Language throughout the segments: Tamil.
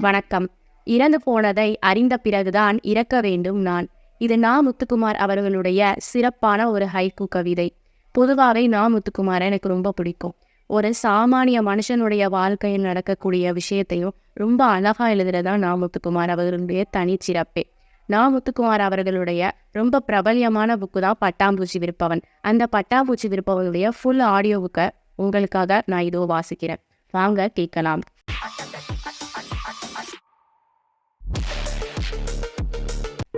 வணக்கம். இறந்து போனதை அறிந்த பிறகுதான் இறக்க வேண்டும் நான். இது நா. முத்துக்குமார் அவர்களுடைய சிறப்பான ஒரு ஹைக்கு கவிதை. பொதுவாகவே நா. முத்துக்குமாரை எனக்கு ரொம்ப பிடிக்கும். ஒரு சாமானிய மனுஷனுடைய வாழ்க்கையில் நடக்கக்கூடிய விஷயத்தையும் ரொம்ப அழகா எழுதுறதா நா. முத்துக்குமார் அவர்களுடைய தனிச்சிறப்பே. நா. முத்துக்குமார் அவர்களுடைய ரொம்ப பிரபல்யமான புக்கு தான் பட்டாம்பூச்சி விருப்பவன் அந்த பட்டாம்பூச்சி விருப்பவனுடைய ஃபுல் ஆடியோ புக்கை உங்களுக்காக நான் இதோ வாசிக்கிறேன். வாங்க கேட்கலாம்.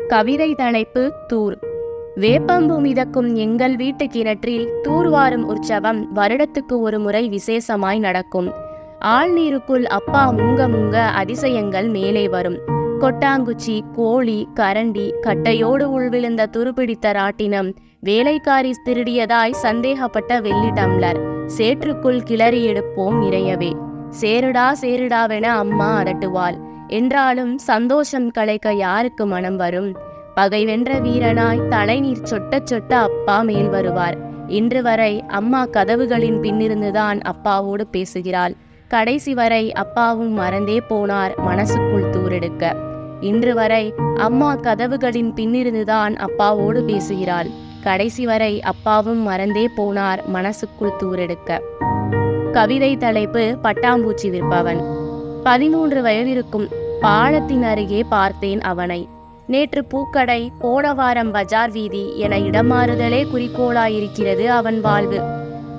கவிதை தலைப்பு தூர். வேப்பம்பு மிதக்கும் எங்கள் வீட்டு கிணற்றில் தூர்வாரும் உற்சவம் வருடத்துக்கு ஒரு முறை விசேஷமாய் நடக்கும். ஆழ்நீருக்குள் அப்பா முங்க முங்க அதிசயங்கள் மேலே வரும். கொட்டாங்குச்சி கோழி கரண்டி கட்டையோடு உள்விழுந்த துருப்பிடித்த ராட்டினம் வேலைக்காரி திருடியதாய் சந்தேகப்பட்ட வெள்ளி டம்ளர் சேற்றுக்குள் கிளறி எடுப்போம் இறையவே சேருடா சேருடாவென அம்மா அரட்டுவாள் என்றாலும் சந்தோஷம் கலைக்க யாருக்கு மனம் வரும்? பகை வென்ற வீரனாய் தலைநீர் சொட்ட சொட்ட அப்பா மேல் வருவார். இன்று வரை அம்மா கதவுகளின் பின்னிருந்துதான் அப்பாவோடு பேசுகிறாள். கடைசி வரை அப்பாவும் மறந்தே போனார் மனசுக்குள் தூரெடுக்க இன்று வரை அம்மா கதவுகளின் பின்னிருந்துதான் அப்பாவோடு பேசுகிறாள். கடைசி வரை அப்பாவும் மறந்தே போனார் மனசுக்குள் தூரெடுக்க கவிதை தலைப்பு பட்டாம்பூச்சி விற்பவன். பதிமூன்று வயதிருக்கும் பாலத்தின் அருகே பார்த்தேன் அவனை. நேற்று பூக்கடை போன வாரம் பஜார் வீதி என இடமாறுதலே குறிக்கோளாயிருக்கிறது அவன் வாழ்வு.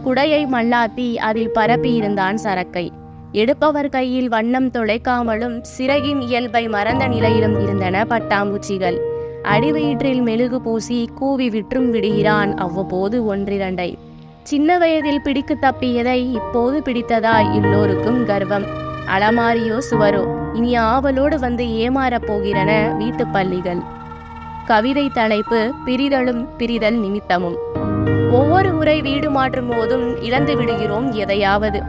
குடையை மல்லாத்தி அதில் பரப்பியிருந்தான் சரக்கை. எடுப்பவர் கையில் வண்ணம் தொலைக்காமலும் சிறகின் இயல்பை மறந்த நிலையிலும் இருந்தன பட்டாம்பூச்சிகள். அடிவயிற்றில் மெழுகு பூசி கூவி விற்றும் விடுகிறான் அவ்வப்போது ஒன்றிரண்டை. சின்ன வயதில் பிடிக்கு தப்பியதை இப்போது பிடித்ததாய் எல்லோருக்கும் கர்வம். அலமாரியோ சுவரோ இனி ஆவலோடு வந்து ஏமாறப் போகிறன வீட்டு பள்ளிகள். கவிதை தலைப்பு பிரிதலும் பிரிதல் நிமித்தமும். ஒவ்வொரு முறை வீடு மாற்றும் போதும் இழந்து விடுகிறோம் எதையாவது.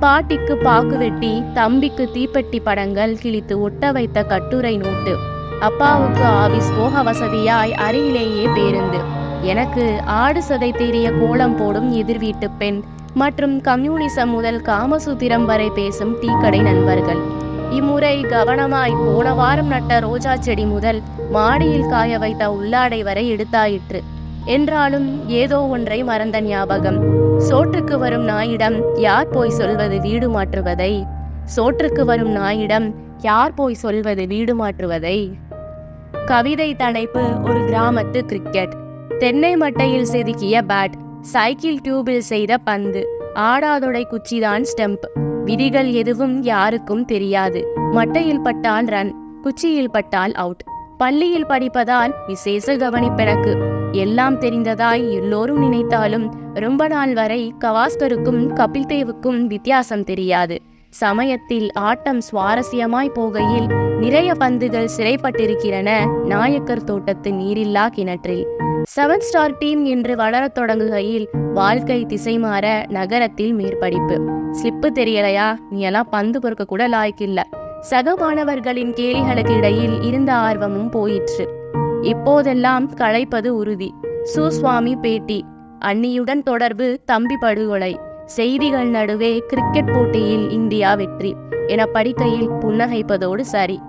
பாட்டிக்கு பாக்கு வெட்டி தம்பிக்கு தீப்பெட்டி படங்கள் கிழித்து ஒட்ட வைத்த கட்டுரை நோட்டு. அப்பாவுக்கு ஆபீஸ் போக வசதியாய் அருகிலேயே பேருந்து. எனக்கு ஆடு சதை தெரிய கோலம் போடும் எதிர்வீட்டு பெண். மற்றும் கம்யூனிசம் முதல் காமசூத்திரம் வரை பேசும் டீக்கடை நண்பர்கள். இம்முறை கவனமாய் போன வாரம் நட்ட ரோஜா செடி முதல் மாடியில் காய வைத்த உள்ளாடை வரை எடுத்தாயிற்று. என்றாலும் ஏதோ ஒன்றை மறந்த ஞாபகம். சோற்றுக்கு வரும் நாயிடம் யார் போய் சொல்வது வீடு மாற்றுவதை? சோற்றுக்கு வரும் நாயிடம் யார் போய் சொல்வது வீடு மாற்றுவதை? கவிதை தலைப்பு ஒரு கிராமத்து கிரிக்கெட் தென்னை மட்டையில் செதுக்கிய பேட் சைக்கிள் டியூபில் செய்த பந்து. ஆடாதொடை குச்சிதான் ஸ்டெம்ப். விதிகள் எதுவும் யாருக்கும் தெரியாது. மட்டையில் பட்டால் ரன் குச்சியில் பட்டால் அவுட். பள்ளியில் படிப்பதால் விசேஷ கவனிப்பெனக்கு எல்லாம் தெரிந்ததாய் எல்லோரும் நினைத்தாலும் ரொம்ப நாள் வரை கவாஸ்கருக்கும் கபில் தேவுக்கும் வித்தியாசம் தெரியாது. சமயத்தில் ஆட்டம் சுவாரஸ்யமாய் போகையில் நிறைய பந்துகள் சிறைப்பட்டிருக்கிறன. நாயக்கர் தோட்டத்து நீரில்லா கிணற்றில். செவன் ஸ்டார் டீம் என்று வளரத் தொடங்குகையில் வாழ்க்கை திசை மாற நகரத்தில் மேற்படிப்பு. ஸ்லிப்பு தெரியலையா? நீ எல்லாம் பந்து பொறுக்க கூட லாய்க்கில்ல. சக மாணவர்களின் கேலிகளுக்கு இடையில் இருந்த ஆர்வமும் போயிற்று. இப்போதெல்லாம் களைப்பது உறுதி. சுசுவாமி பேட்டி. அன்னியுடன் தொடர்பு தம்பி படுகொலை. செய்திகள் நடுவே கிரிக்கெட் போட்டியில் இந்தியா வெற்றி என படிக்கையில் புன்னகைப்பதோடு சரி.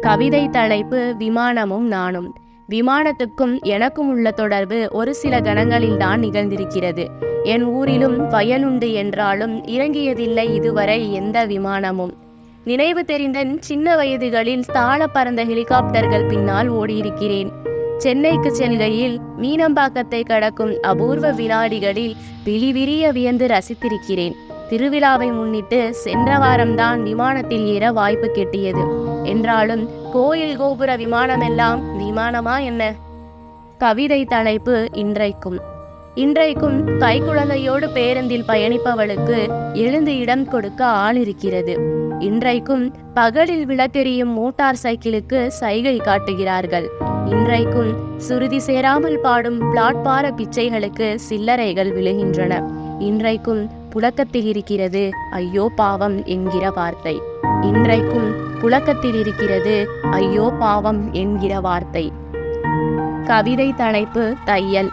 கவிதை தலைப்பு விமானமும் நானும். விமானத்துக்கும் எனக்கும் உள்ள தொடர்பு ஒரு சில கணங்களில் தான் நிகழ்ந்திருக்கிறது. என் ஊரிலும் பயனுண்டு என்றாலும் இறங்கியதில்லை இதுவரை எந்த விமானமும். நினைவு தெரிந்த சின்ன வயதுகளில் தாள பறந்த ஹெலிகாப்டர்கள் பின்னால் ஓடியிருக்கிறேன். சென்னைக்கு செல்கையில் மீனம்பாக்கத்தை கடக்கும் அபூர்வ வினாடிகளில் விழிவிரிய வியந்து ரசித்திருக்கிறேன். திருவிழாவை முன்னிட்டு சென்ற வாரம்தான் விமானத்தில் ஏற வாய்ப்பு கிட்டியது. என்றாலும் கோயில் கோபுர விமானமெல்லாம் விமானமா என்ன? கவிதை தலைப்பு இன்றைக்கும். இன்றைக்கும் கைக்குழந்தையோடு பேருந்தில் பயணிப்பவளுக்கு எழுந்து இடம் கொடுக்க ஆள் இருக்கிறது இன்றைக்கும் பகலில் விளக்கெறியும் மோட்டார் சைக்கிளுக்கு சைகை காட்டுகிறார்கள். இன்றைக்கும் சுருதி சேராமல் பாடும் பிளாட்பார பிச்சைகளுக்கு சில்லறைகள் விழுகின்றன. இன்றைக்கும் புழக்கத்தில் இருக்கிறது ஐயோ பாவம் என்கிற வார்த்தை. இன்றைக்கும் புழக்கத்தில் இருக்கிறது ஐயோ பாவம் என்கிற வார்த்தை. கவிதை தலைப்பு தையல்.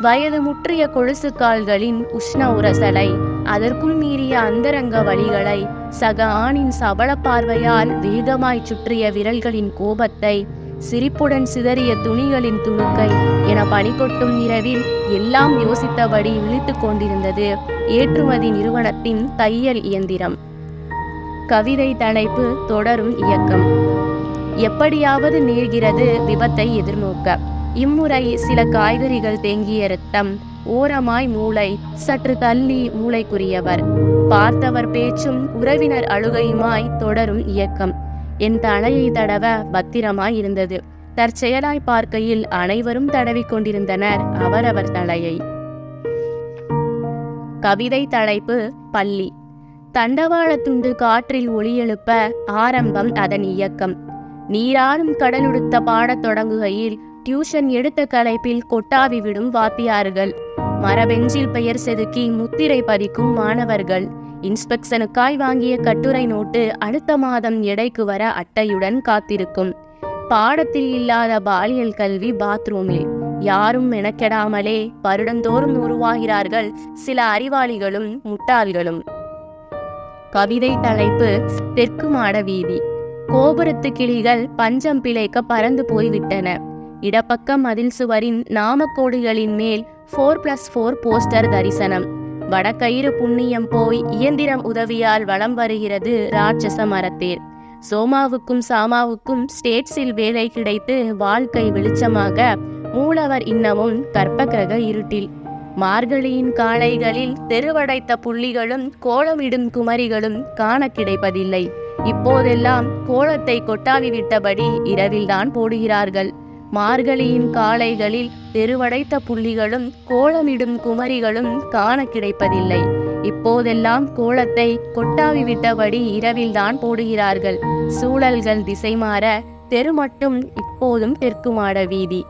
வயது முற்றிய கொழுசுக்கால்களின் உஷ்ண உரசலை அதற்கும் மீறிய அந்தரங்க வழிகளை சக ஆணின் சபல பார்வையால் வேகமாய் சுற்றிய விரல்களின் கோபத்தை சிரிப்புடன் சிதறிய துணிகளின் துணுக்கை என பனிகொட்டும் இரவில் எல்லாம் யோசித்தபடி விழித்துக் கொண்டிருந்தது ஏற்றுமதி நிறுவனத்தின் தையல் இயந்திரம். கவிதை தலைப்பு தொடரும் இயக்கம். எப்படியாவது நேர்கிறது விபத்தை எதிர்நோக்க. இம்முறை சில காய்கறிகள் தேங்கிய ரத்தம் ஓரமாய் மூளை சற்று தள்ளி மூளைக்குரியவர். பார்த்தவர் பேச்சும் உறவினர் அழுகையுமாய் தொடரும் இயக்கம். என் தலையை தடவ பத்திரமாய் இருந்தது. தற்செயலாய் பார்க்கையில் அனைவரும் தடவிக் கொண்டிருந்தனர் அவரவர் தலையை. கவிதை தலைப்பு பள்ளி. தண்டவாளத்துண்டு காற்றில் ஒளியெழுப்ப ஆரம்பம் அதன் இயக்கம். நீராடும் கடலுடுத்த பாடத் தொடங்குகையில் டியூஷன் எடுத்த கலைப்பில் கொட்டாவி விடும் வாத்தியார்கள். மரபெஞ்சில் பெயர் செதுக்கி முத்திரை பதிக்கும் மாணவர்கள். இன்ஸ்பெக்ஷனுக்காய் வாங்கிய கட்டுரை நோட்டு அடுத்த மாதம் எடைக்கு வர அட்டையுடன் காத்திருக்கும். பாடத்தில் இல்லாத பாலியல் கல்வி பாத்ரூமில். யாரும் மெனக்கெடாமலே வருடந்தோறும் உருவாகிறார்கள் சில அறிவாளிகளும் முட்டாள்களும். கவிதை தலைப்பு தெற்கு மாட வீதி. கோபுரத்து கிளிகள் பஞ்சம் பிழைக்க பறந்து போய்விட்டன. இடப்பக்க மதில் சுவரின் நாமக்கோடுகளின் மேல் ஃபோர் பிளஸ் ஃபோர் போஸ்டர் தரிசனம். வடக்கயிறு புண்ணியம் போய் இயந்திரம் உதவியால் வலம் வருகிறது ராட்சச மரத்தேர். சோமாவுக்கும் சாமாவுக்கும் ஸ்டேட்ஸில் வேலை கிடைத்து வாழ்க்கை வெளிச்சமாக மூலவர் இன்னமும் கற்பகிரக இருட்டில். மார்கழியின் காளைகளில் தெருவடைத்த புள்ளிகளும் கோலமிடும் குமரிகளும் காண கிடைப்பதில்லை. இப்போதெல்லாம் கோலத்தை கொட்டாவி விட்டபடி இரவில்தான் போடுகிறார்கள். மார்கழியின் காளைகளில் தெருவடைத்த புள்ளிகளும் கோலமிடும் குமரிகளும் காண கிடைப்பதில்லை. இப்போதெல்லாம் கோலத்தை கொட்டாவி விட்டபடி இரவில்தான் போடுகிறார்கள். சூழல்கள் திசை மாற தெரு மட்டும் இப்போதும் தெற்குமாட வீதி.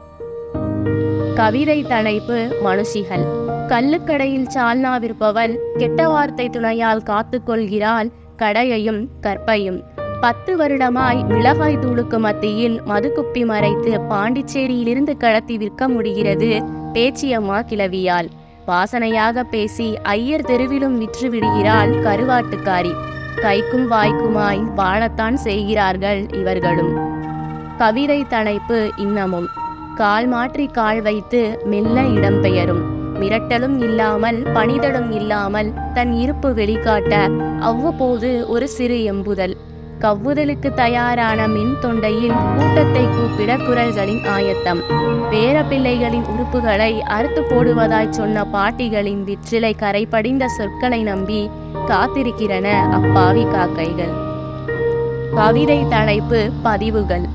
கவிதை தலைப்பு மனுஷிகள். கள்ளுக்கடையில் சால்னா விற்பவள் கெட்ட வார்த்தை துணையால் காத்து கொள்கிறாள் கடையையும் கற்பையும். பத்து வருடமாய் மிளகாய் தூளுக்கு மத்தியில் மதுக்குப்பி மறைத்து பாண்டிச்சேரியிலிருந்து கடத்தி விற்க முடிகிறது பேச்சியம்மா கிளவியால். வாசனையாக பேசி ஐயர் தெருவிலும் விற்று விடுகிறாள் கருவாட்டுக்காரி. கைக்கும் வாய்க்குமாய் வாழத்தான் செய்கிறார்கள் இவர்களும். கவிதை தலைப்பு இன்னமும். கால் மாற்றி கால் வைத்து மெல்ல இடம்பெயரும் மிரட்டலும் இல்லாமல் பணிதலும் இல்லாமல் தன் இருப்பு வெளிக்காட்ட அவ்வப்போது ஒரு சிறு எம்புதல். கவ்வுதலுக்கு தயாரான மின் தொண்டையில் கூட்டத்தை கூப்பிட குரல்களின் ஆயத்தம். பேரப்பிள்ளைகளின் உறுப்புகளை அறுத்து போடுவதாய் சொன்ன பாட்டிகளின் விற்றிலை கரைபடிந்த சொற்களை நம்பி காத்திருக்கிறன அப்பாவி காக்கைகள். கவிதை தலைப்பு பதிவுகள்.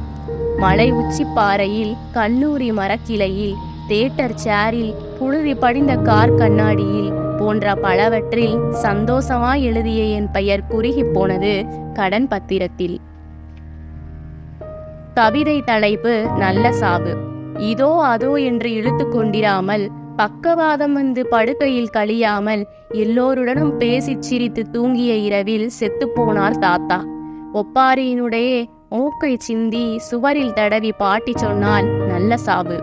மலை உச்சி பாறையில் கல்லூரி மரக்கிளையில் தேட்டர் சேரில் புழுதி படிந்த கார் கண்ணாடியில் போன்ற பலவற்றில் சந்தோஷமாய் எழுதிய என் பெயர் குறுகி போனது கடன் பத்திரத்தில். கவிதை தலைப்பு நல்ல சாவு. இதோ அதோ என்று இழுத்து கொண்டிராமல் பக்கவாதம் வந்து படுக்கையில் கழியாமல் எல்லோருடனும் பேசிச் சிரித்து தூங்கிய இரவில் செத்துப்போனார் தாத்தா. ஒப்பாரியினுடைய மூக்கை சிந்தி சுவரில் தடவி பாட்டி சொன்னால் நல்ல சாவு.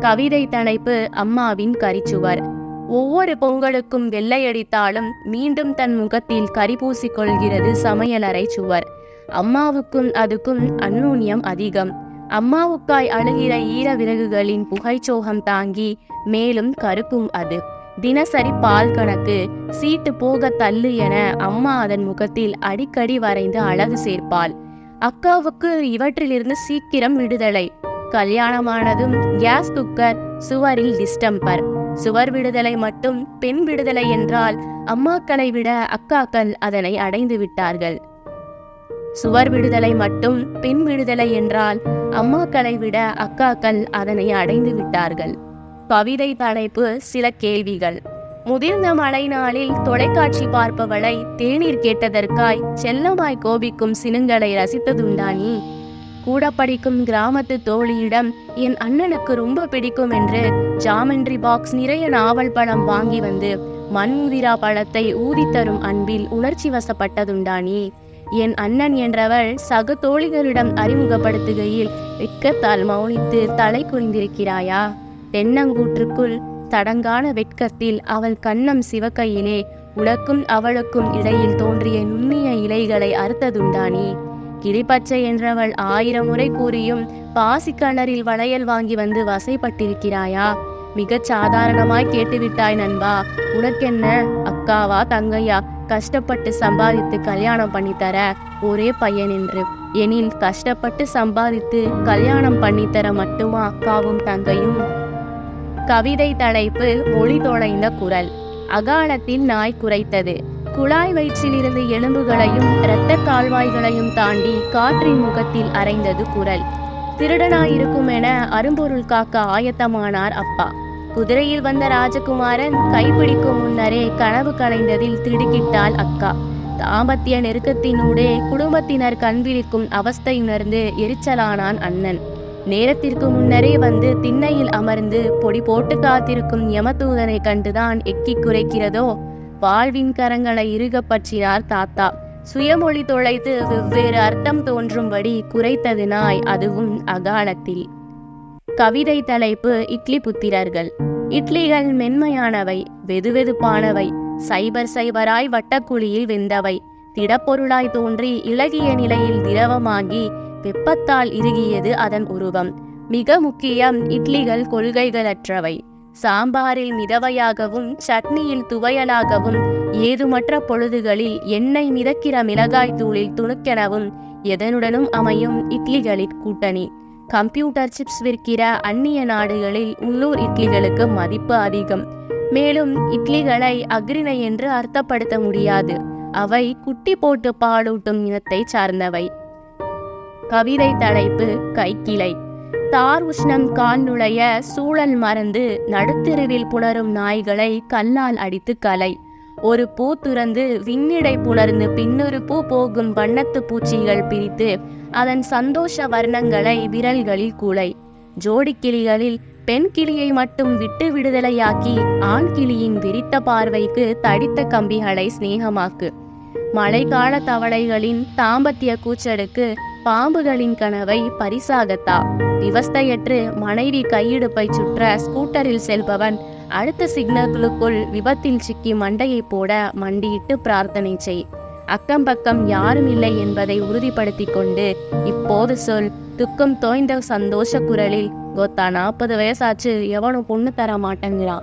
கவிதை தலைப்பு அம்மாவின் கரிச்சுவர். ஒவ்வொரு பொங்கலுக்கும் வெள்ளையடித்தாலும் மீண்டும் தன் முகத்தில் கரி கொள்கிறது சமையலறை சுவர். அம்மாவுக்கும் அதுக்கும் அன்னூன்யம் அதிகம். அம்மாவுக்காய் அழுகிற ஈர விறகுகளின் புகைச்சோகம் தாங்கி மேலும் கருக்கும் அது. தினசரி பால் கணக்கு சீட்டு போக தள்ளு என அம்மா அதன் முகத்தில் அடிக்கடி வரைந்து அழகு சேர்ப்பாள். அக்காவுக்கு இவற்றிலிருந்து சீக்கிரம் விடுதலை. கல்யாணமானதும் கேஸ் குக்கர் சுவரில் டிஸ்டம்பர். சுவர் விடுதலை மட்டும் பெண் விடுதலை என்றால் அம்மாக்களை விட அக்காக்கள் அதனை அடைந்து விட்டார்கள். சுவர் விடுதலை மட்டும் பெண் விடுதலை என்றால் அம்மாக்களை விட அக்காக்கள் அதனை அடைந்து விட்டார்கள். கவிதை தலைப்பு சில கேள்விகள். முதிர்ந்த மழை நாளில் தொலைக்காட்சி பார்ப்பவளை தேநீர் கேட்டதற்காய் செல்லமாய் கோபிக்கும் சினுங்களை ரசித்ததுண்டா நீ? கூட படிக்கும் கிராமத்து தோழியிடம் என் அண்ணனுக்கு ரொம்ப பிடிக்கும் என்று ஜாமெண்ட்ரி பாக்ஸ் நிறைய நாவல் பழம் வாங்கி வந்து மண்முதிரா பழத்தை ஊதித்தரும் அன்பில் உணர்ச்சி வசப்பட்டதுண்டா நீ? என் அண்ணன் என்றவள் சக தோழிகளிடம் அறிமுகப்படுத்துகையில் வெக்கத்தால் மௌனித்து தலை குனிந்திருக்கிறாயா? தென்னங்கூற்றுக்குள் தடங்கான வெட்கத்தில் அவள் கண்ணம் சிவக்கையிலே உனக்கும் அவளுக்கும் இடையில் தோன்றிய நுண்ணிய இலைகளை அறுத்ததுண்டானே. கிளிப்பச்சை என்றவள் ஆயிரம் முறை கூறியும் பாசிக்கணரில் வளையல் வாங்கி வந்து வசைப்பட்டிருக்கிறாயா? மிகச் சாதாரணமாய் கேட்டுவிட்டாய் நண்பா. உனக்கென்ன? அக்காவா தங்கையா? கஷ்டப்பட்டு சம்பாதித்து கல்யாணம் பண்ணித்தர ஒரே பையன் என்று. எனில் கஷ்டப்பட்டு சம்பாதித்து கல்யாணம் பண்ணித்தர மட்டுமா அக்காவும் தங்கையும்? கவிதை தலைப்பு மொழி தொலைந்த குரல். அகாலத்தில் நாய் குறைத்தது குழாய் வயிற்றிலிருந்து எலும்புகளையும் இரத்த கால்வாய்களையும் தாண்டி காற்றின் முகத்தில் அரைந்தது குரல். திருடனாயிருக்கும் என அரும்பொருள் காக்க ஆயத்தமானார் அப்பா. குதிரையில் வந்த ராஜகுமாரன் கைப்பிடிக்கும் முன்னரே கனவு கலைந்ததில் திடுக்கிட்டாள் அக்கா. தாம்பத்திய நெருக்கத்தினூடே குடும்பத்தினர் கண்விழிக்கும் அவஸ்தையுணர்ந்து எரிச்சலானான் அண்ணன். நேரத்திற்கு முன்னரே வந்து திண்ணையில் அமர்ந்து பொடி போட்டு காத்திருக்கும் யமதூதனை கண்டுதான் எக்கி குறைக்கிறதோ? வாழ்வின் கரங்களை இறுக பற்றினார் தாத்தா. சுயமொழி தொலைத்து வெவ்வேறு அர்த்தம் தோன்றும்படி குறைத்தது நாய் அதுவும் அகாலத்தில். கவிதை தலைப்பு இட்லி புத்திரர்கள். இட்லிகள் மென்மையானவை வெதுவெதுப்பானவை சைபர் சைபராய் வட்டக்குழியில் வெந்தவை திடப்பொருளாய் தோன்றி இலகிய நிலையில் திரவமாகி வெப்பத்தால் இறுகியது அதன் உருவம். மிக முக்கியம் இட்லிகள் கொள்கைகளற்றவை. சாம்பாரில் மிதவையாகவும் சட்னியில் துவையலாகவும் ஏதுமற்ற பொழுதுகளில் எண்ணெய் மிதக்கிற மிளகாய் தூளில் துணுக்கெனவும் எதனுடனும் அமையும் இட்லிகளின் கூட்டணி. கம்ப்யூட்டர் சிப்ஸ் விற்கிற அந்நிய நாடுகளில் உள்ளூர் இட்லிகளுக்கு மதிப்பு அதிகம். மேலும் இட்லிகளை அக்ரிணை என்று அர்த்தப்படுத்த முடியாது. அவை குட்டி போட்டு பாலூட்டும் இனத்தை சார்ந்தவை. கவிதை தலைப்பு கைக்கிளை. தார் உஷ்ணம் கால்நுழைய சூழல் மறந்து நடுத்தெருவில் புணரும் நாய்களை கல்லால் அடித்து கலை. ஒரு பூ துறந்து விண்ணிடை புணர்ந்து பின்னொரு பூ போகும் வண்ணத்து பூச்சிகள் பிரித்து அதன் சந்தோஷ வர்ணங்களை விரல்களில் குலை ஜோடி கிளிகளில் பெண் கிளியை மட்டும் விட்டு விடுதலையாக்கி ஆண் கிளியின் விரித்த பார்வைக்கு தடித்த கம்பிகளை சிநேகமாக்கு. மழைக்கால தவளைகளின் தாம்பத்திய கூச்சலுக்கு பாம்புகளின் கனவை பரிசாகத்தா. விவஸ்தையற்று மனைவி கையிடுப்பை சுற்ற ஸ்கூட்டரில் செல்பவன் அடுத்த சிக்னல்களுக்குள் விபத்தில் சிக்கி மண்டையை போட மண்டியிட்டு பிரார்த்தனை செய். அக்கம் பக்கம் யாரும் இல்லை என்பதை உறுதிப்படுத்திக் கொண்டு இப்போது சொல். துக்கம் தோய்ந்த சந்தோஷ குரலில் கோத்தா நாற்பது வயசாச்சு எவனும் பொண்ணு தர மாட்டேங்கிறான்.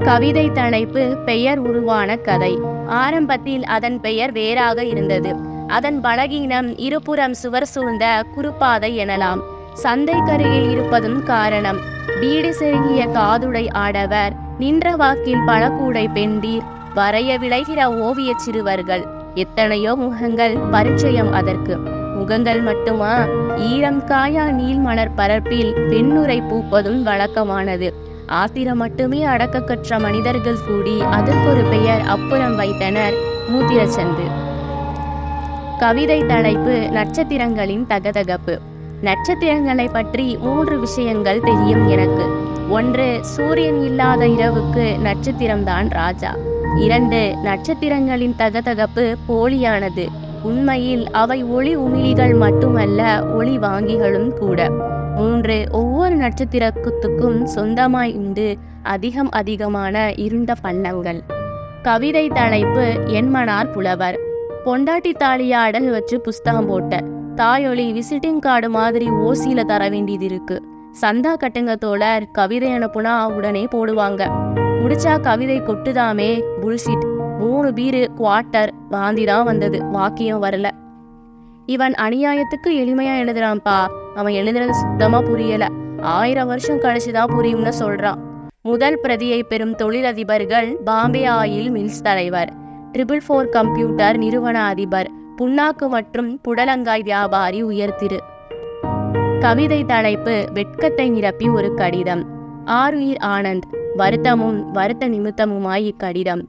கவிதை தலைப்பு பெயர் உருவான கதை. ஆரம்பத்தில் அதன் பெயர் வேறாக இருந்தது. அதன் பலகீனம் இருபுறம் சுவர் சூழ்ந்த குறுப்பாதை எனலாம். சந்தைக்கருகில் இருப்பதும் காரணம். வீடு செருகிய காதுடை ஆடவர் நின்ற வாக்கில் பழக்கூடை பெண்டீர் வரைய விளைகிற ஓவியச் சிறுவர்கள். எத்தனையோ முகங்கள் பரிச்சயம் அதற்கு. முகங்கள் மட்டுமா? ஈரம் காயா நீள்மலர் பரப்பில் பெண்ணுரை பூப்பதும் வழக்கமானது. ஆத்திரம் மட்டுமே அடக்க கற்ற மனிதர்கள் கூடி அதற்கொரு பெயர் அப்புறம் வைத்தனர் மூத்திரச்சந்து. கவிதை தலைப்பு நட்சத்திரங்களின் தகதகப்பு. நட்சத்திரங்களை பற்றி மூன்று விஷயங்கள் தெரியும் எனக்கு. ஒன்று சூரியன் இல்லாத இரவுக்கு நட்சத்திரம்தான் ராஜா. இரண்டு நட்சத்திரங்களின் தகதகப்பு போலியானது. உண்மையில் அவை ஒளி உமிழிகள் மட்டுமல்ல ஒளி வாங்கிகளும் கூட. மூன்று ஒவ்வொரு நட்சத்திரத்துக்கும் சொந்தமாய் உண்டு அதிகம் அதிகமான இருண்ட பள்ளங்கள். கவிதை தலைப்பு என்மனார் புலவர். பொண்டாட்டி தாலியாடல் வச்சு புஸ்தகம் போட்ட. தாயொலி விசிட்டிங் கார்டு மாதிரி ஓசியில தர வேண்டியது இருக்கு. சந்தா கட்டுங்க தோழர் கவிதை அனுப்புனா உடனே போடுவாங்க. முடிச்சா கவிதை கொட்டுதாமே புல்சிட் மூணு பீரு குவார்ட்டர் வாந்தி தான் வந்தது வாக்கியம் வரல. இவன் அநியாயத்துக்கு எளிமையா எழுதுறான்ப்பா. அவன் எழுதுறது சுத்தமா புரியல. ஆயிரம் வருஷம் கழிச்சுதான் புரியும்னு சொல்றான். முதல் பிரதியை பெறும் தொழிலதிபர்கள் பாம்பே ஆயில் மில்ஸ் தலைவர். ட்ரிபிள் ஃபோர் கம்ப்யூட்டர் நிறுவன அதிபர் புண்ணாக்கு மற்றும் புடலங்காய் வியாபாரி உயர்த்திரு. கவிதை தலைப்பு வெட்கத்தை நிரப்பி ஒரு கடிதம். ஆருயிர் ஆனந்த் வருத்தமும் வருத்த நிமித்தமுமாய் இக்கடிதம்.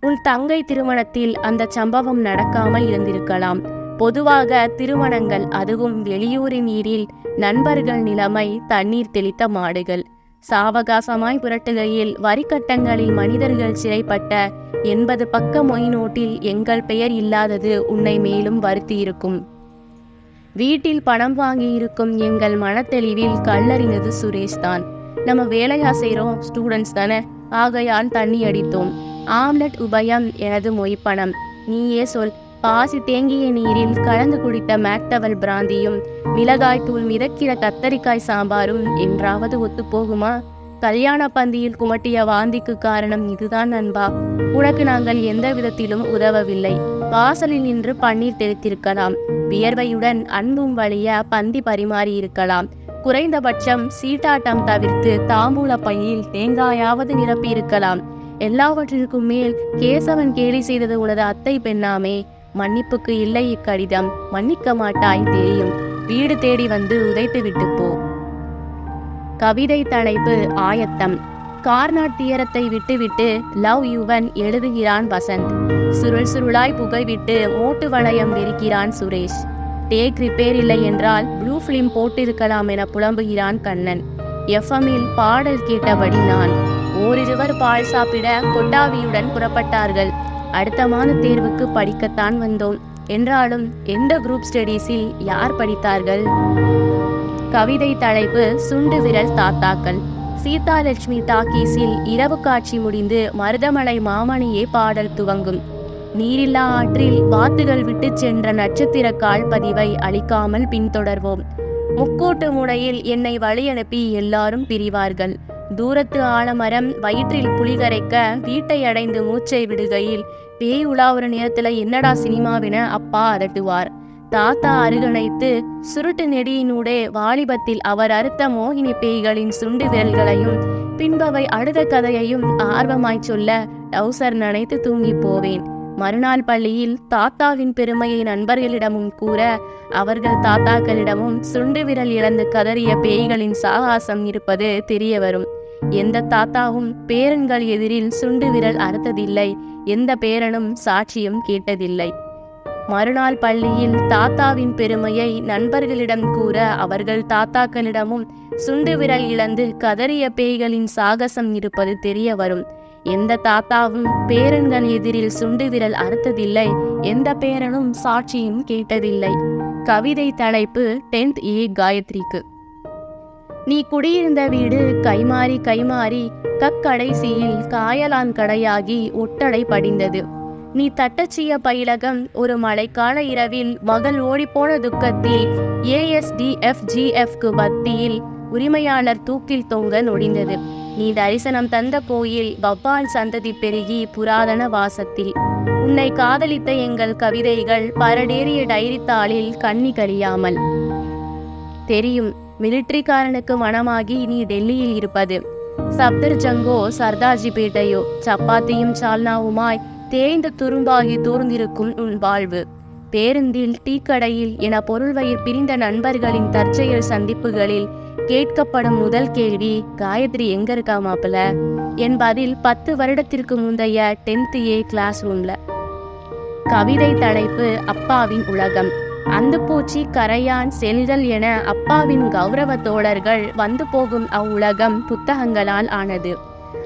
உன் தங்கை திருமணத்தில் அந்த சம்பவம் நடக்காமல் இருந்திருக்கலாம். பொதுவாக திருமணங்கள் அதுவும் வெளியூரின் நீரில் நண்பர்கள் நிலைமை தண்ணீர் தெளித்த மாடுகள். சாவகாசமாய் புரட்டுகையில் வரிக்கட்டங்களில் மனிதர்கள் சிறைப்பட்ட எண்பது பக்க மொய் நோட்டில் எங்கள் பெயர் இல்லாதது உன்னை மேலும் வருத்தியிருக்கும். வீட்டில் பணம் வாங்கியிருக்கும் எங்கள் மனத்தெளிவில் கல்லறிந்தது சுரேஷ்தான். நம்ம வேலையா செய்கிறோம் ஸ்டூடெண்ட்ஸ் தானே. ஆகையான் தண்ணி அடித்தோம். ஆம்லெட் உபயம் எனது மொய்ப்பணம். நீயே சொல் பாசி தேங்கிய நீரில் கலந்து குடித்த மேக்டவல் பிராந்தியும் மிளகாய் தூள் மிதக்கிற கத்தரிக்காய் சாம்பாரும் என்றாவது ஒத்துப்போகுமா? கல்யாண பந்தியில் குமட்டிய வாந்திக்கு காரணம் இதுதான் நண்பா. உனக்கு நாங்கள் எந்த விதத்திலும் உதவவில்லை. வாசலில் நின்று பன்னீர் தெளித்திருக்கலாம். வியர்வையுடன் அன்பும் வழிய பந்தி பரிமாறி இருக்கலாம் குறைந்தபட்சம் சீட்டாட்டம் தவிர்த்து தாம்பூல பையில் தேங்காயாவது நிரப்பியிருக்கலாம். எல்லாவற்றிற்கும் மேல் கேசவன் கேலி செய்தது உனது அத்தை பெண்ணாமே. மன்னிப்புக்கு இல்லை இக்கடிதம். மன்னிக்க மாட்டாய் தெரியும் வீடு தேடி வந்து உதைத்து விட்டு போ. கவிதை தலைப்பு ஆயத்தம். கார்னாட் தீரத்தை விட்டுவிட்டு லவ் யுவன் எழுதுகிறான் வசந்த். சுருள் சுருளாய் புகைவிட்டு மோட்டு வளையம் விரிக்கிறான் சுரேஷ். டேக் ரிப்பேர் இல்லை என்றால் ப்ளூ ஃபிலிம் போட்டிருக்கலாம் என புலம்புகிறான் கண்ணன். எஃப்எம்மில் பாடல் கேட்டபடி நான். ஓரிருவர் பால் சாப்பிட கொட்டாவியுடன் புறப்பட்டார்கள். அடுத்தமான தேர்வுக்கு படிக்கத்தான் வந்தோம். என்றாலும் எந்த குரூப் ஸ்டடீஸில் யார் படித்தார்கள்? கவிதை தலைப்பு சுண்டு விரல் தாத்தாக்கள். சீதாலட்சுமி டாக்கீஸில் இரவு காட்சி முடிந்து மருதமலை மாமணியே பாடல் துவங்கும். நீரில்லா ஆற்றில் வாத்துகள் விட்டுச் சென்ற நட்சத்திர கால் பதிவை அழிக்காமல் பின்தொடர்வோம். முக்கூட்டு முனையில் என்னை வழியனுப்பி எல்லாரும் பிரிவார்கள். தூரத்து ஆலமரம் வயிற்றில் புலி கரைக்க வீட்டை அடைந்து மூச்சை விடுகையில் பேய் உலாவுற நேரத்துல என்னடா சினிமாவின அப்பா அதட்டுவார் தாத்தா அருகணைத்து சுருட்டு நெடியினூடே வாலிபத்தில் அவர் அறுத்த மோகினி பேய்களின் சுண்டு விரல்களையும் பின்பவை அடுத்த கதையையும் ஆர்வமாய் சொல்ல டவுசர் நனைத்து தூங்கி போவேன். மறுநாள் பள்ளியில் தாத்தாவின் பெருமையை நண்பர்களிடமும் கூற அவர்கள் தாத்தாக்களிடமும் சுண்டு விரல் இழந்து கதறிய பேய்களின் சாகாசம் இருப்பது தெரிய வரும் எந்த தாத்தாவும் பேரன்கள் எதிரில் சுண்டு விரல் அறுத்ததில்லை எந்த பேரனும் சாட்சியும் கேட்டதில்லை. மறுநாள் பள்ளியில் தாத்தாவின் பெருமையை நண்பர்களிடம் கூற அவர்கள் தாத்தாக்களிடமும் சுண்டு விரல் இழந்து கதறிய பேய்களின் சாகசம் இருப்பது தெரிய வரும். எந்த தாத்தாவும் பேரன்கள் எதிரில் சுண்டு விரல் அறுத்ததில்லை எந்த பேரனும் சாட்சியும் கேட்டதில்லை. கவிதை தலைப்பு டென்த் ஏ காயத்ரிக்கு. நீ குடியிருந்த வீடு கைமாறி கைமாறி கக்கடைசியில் காயலான் கடையாகி ஒட்டடை படிந்தது. நீ தட்டச்சிய பயிலகம் ஒரு மழைக்கால இரவில் மகள் ஓடிப்போன துக்கத்தில் ஏஎஸ்டிஎஃப்ஜிஎஃப்க்கு பத்தியில் உரிமையாளர் தூக்கில் தொங்க நொடிந்தது. நீ தரிசனம் தந்த கோயில் வவ்வால் சந்ததி பெருகி புராதன வாசத்தில். உன்னை காதலித்த எங்கள் கவிதைகள் பரடேறிய டைரித்தாளில் கண்ணி கழியாமல் தெரியும் மிலிட்ரிக்காரனுக்கு மனமாகி இனி டெல்லியில் இருப்பது. சப்தர் ஜங்கோ சர்தார்ஜி பேட்டையோ சப்பாத்தியும் சால்னாவுமாய் தேய்ந்த துரும்பாகி தூர்ந்திருக்கும் உன் வாழ்வு. பேருந்தில் டீக்கடையில் என பொருள் வயிர் பிரிந்த நண்பர்களின் தற்செயல் சந்திப்புகளில் கேட்கப்படும் முதல் கேள்வி காயத்ரி எங்க இருக்கா மாப்பிள? என் பதில் பத்து வருடத்திற்கு முந்தைய டென்த் ஏ கிளாஸ் ரூம்ல. கவிதை தலைப்பு அப்பாவின் உலகம். அந்துப்பூச்சி கரையான் செல்கள் என அப்பாவின் கௌரவ தோழர்கள் வந்து போகும் அவ்வுலகம் புத்தகங்களால் ஆனது.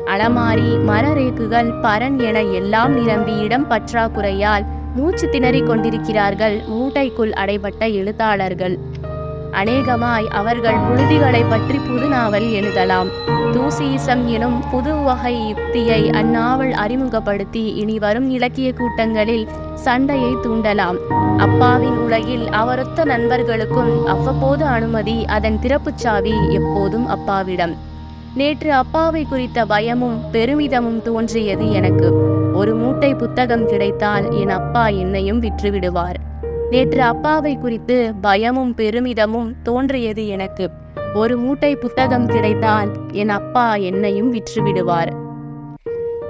அலமாரி மரரேக்குகள் பரன் என எல்லாம் நிரம்பி இடம் பற்றாக்குறையால் மூச்சு திணறிக் கொண்டிருக்கிறார்கள் மூட்டைக்குள் அடைபட்ட எழுத்தாளர்கள். அநேகமாய் அவர்கள் புழுதிகளை பற்றி புது நாவல் எழுதலாம். தூசீசம் எனும் புது வகை யுக்தியை அந்நாவல் அறிமுகப்படுத்தி இனி வரும் இலக்கிய கூட்டங்களில் சண்டையை தூண்டலாம். அப்பாவின் உலகில் அவரொத்த நண்பர்களுக்கும் அவ்வப்போது அனுமதி அதன் திறப்புச் சாவி எப்போதும் அப்பாவிடம். நேற்று அப்பாவை குறித்த பயமும் பெருமிதமும் தோன்றியது எனக்கு. ஒரு மூட்டை புத்தகம் கிடைத்தால் என் அப்பா என்னையும் விற்றுவிடுவார். நேற்று அப்பாவை குறித்து பயமும் பெருமிதமும் தோன்றியது எனக்கு. ஒரு மூட்டை புத்தகம் கிடைத்தால் என் அப்பா என்னையும் விற்றுவிடுவார்.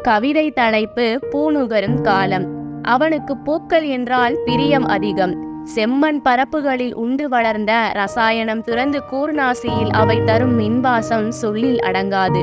கவிதை தலைப்பு பூணுகரும் காலம். அவனுக்கு பூக்கள் என்றால் பிரியம் அதிகம். செம்மண் பரப்புகளில் உண்டு வளர்ந்த ரசாயனம் துறந்து கூர்நாசியில் அவை தரும் மின்வாசம் சொல்லில் அடங்காது.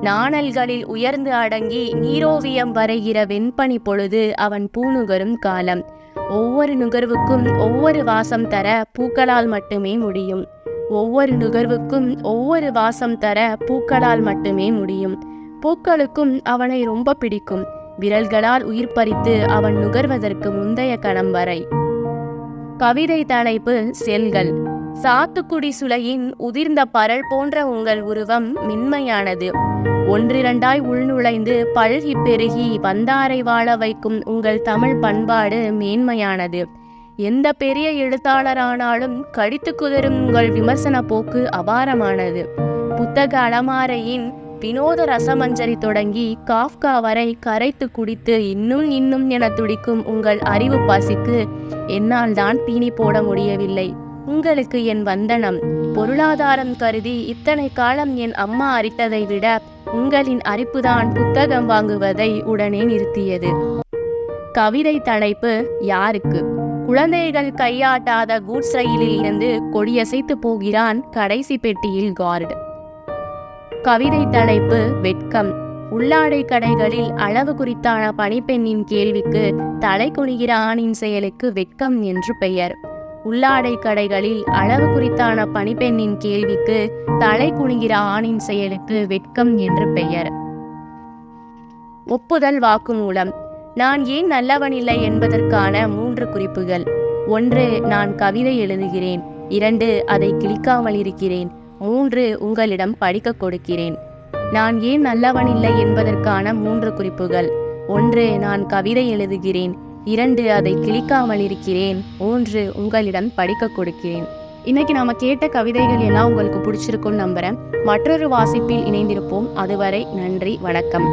நாணல்களில் உயர்ந்து அடங்கி நீரோவியம் வரைகிற வெண்பனி பொழுது அவன் பூணுகரும் காலம். ஒவ்வொரு நுகர்வுக்கும் ஒவ்வொரு வாசம் தர பூக்களால் மட்டுமே முடியும். ஒவ்வொரு நுகர்வுக்கும் ஒவ்வொரு வாசம் தர பூக்களால் மட்டுமே முடியும். பூக்களுக்கும் அவனை ரொம்ப பிடிக்கும். விரல்களால் உயிர் பறித்து அவன் நுகர்வதற்கு முந்தைய கணம் வரை. கவிதை தலைப்பு செல்கள். சாத்துக்குடி சுளையின் உதிர்ந்த பரல் போன்ற உங்கள் உருவம் மென்மையானது. ஒன்றிரண்டாய் உள்நுழைந்து பழகி பெருகி வந்தாரை வாழ வைக்கும் உங்கள் தமிழ் பண்பாடு மேன்மையானது. எந்த பெரிய எழுத்தாளரானாலும் கடித்து குதறும் உங்கள் விமர்சன போக்கு அபாரமானது. புத்தக அலமாரையின் வினோத ரசமஞ்சரி தொடங்கி காஃப்கா வரை கரைத்து குடித்து இன்னும் இன்னும் என துடிக்கும் உங்கள் அறிவு பசிக்கு என்னால் தான் தீனி போட முடியவில்லை. உங்களுக்கு என் வந்தனம். பொருளாதாரம் கருதி இத்தனை காலம் என் அம்மா அரித்ததை விட உங்களின் அரிப்புதான் புத்தகம் வாங்குவதை உடனே நிறுத்தியது. கவிதை தலைப்பு யாருக்கு? குழந்தைகள் கையாட்டாத கூட்ஸ் ரயிலில் இருந்து கொடியசைத்து போகிறான் கடைசி பெட்டியில் கார்டு. கவிதை தலைப்பு வெட்கம். உள்ளாடை கடைகளில் அளவு குறித்தான பணிப்பெண்ணின் கேள்விக்கு தலை குனிகிற ஆணின் செயலுக்கு வெட்கம் என்று பெயர். உள்ளாடை கடைகளில் அளவு குறித்தான பணிப்பெண்ணின் கேள்விக்கு தலை குனிகிற ஆணின் செயலுக்கு வெட்கம் என்று பெயர். ஒப்புதல் வாக்குமூலம். நான் ஏன் நல்லவனில்லை என்பதற்கான மூன்று குறிப்புகள். ஒன்று நான் கவிதை எழுதுகிறேன். இரண்டு அதை கிழிக்காமல் இருக்கிறேன். மூன்று உங்களிடம் படிக்க கொடுக்கிறேன். நான் ஏன் நல்லவனில்லை என்பதற்கான மூன்று குறிப்புகள். ஒன்று நான் கவிதை எழுதுகிறேன். இரண்டு அதை கிழிக்காமல் இருக்கிறேன். மூன்று உங்களிடம் படிக்க கொடுக்கிறேன். இன்னைக்கு நாம கேட்ட கவிதைகள் எல்லாம் உங்களுக்கு பிடிச்சிருக்கும்னு நம்புறேன். மற்றொரு வாசிப்பில் இணைந்திருப்போம். அதுவரை நன்றி வணக்கம்.